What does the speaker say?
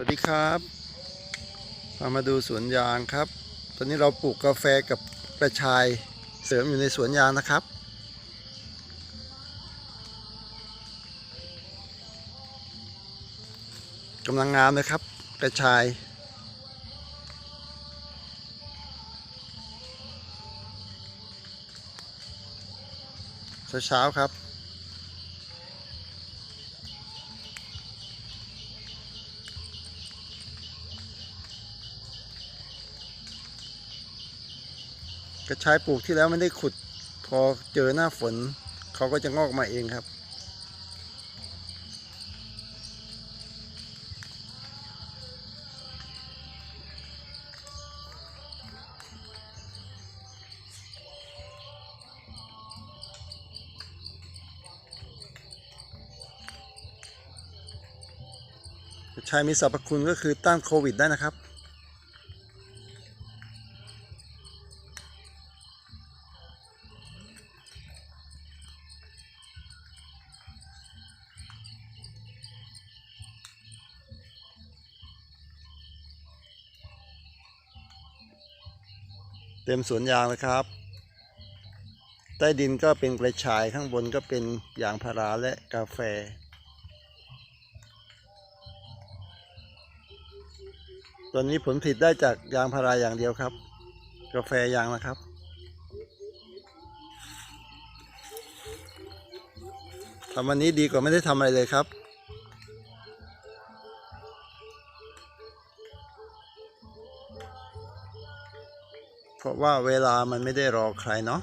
วัสดีครับพามาดูสวนยางครับ ตอนนี้เราปลูกกาแฟกับกระชายเสริมอยู่ในสวนยางนะครับ กำลังงามเลยครับ กระชายเช้าๆครับ กระชายปลูกที่แล้วไม่ได้ขุด พอเจอหน้าฝนเขาก็จะงอกมาเองครับ กระชายมีสรรพคุณก็คือต้านโควิดได้นะครับ เต็มสวนยางเลยครับ ใต้ดินก็เป็นกระชายข้างบนก็เป็นยางพาราและกาแฟ ตอนนี้ผลผลิตได้จากยางพาราอย่างเดียวครับ กาแฟยางนะครับทำวันนี้ดีกว่าไม่ได้ทำอะไรเลยครับ เพราะว่าเวลามันไม่ได้รอใครเนาะ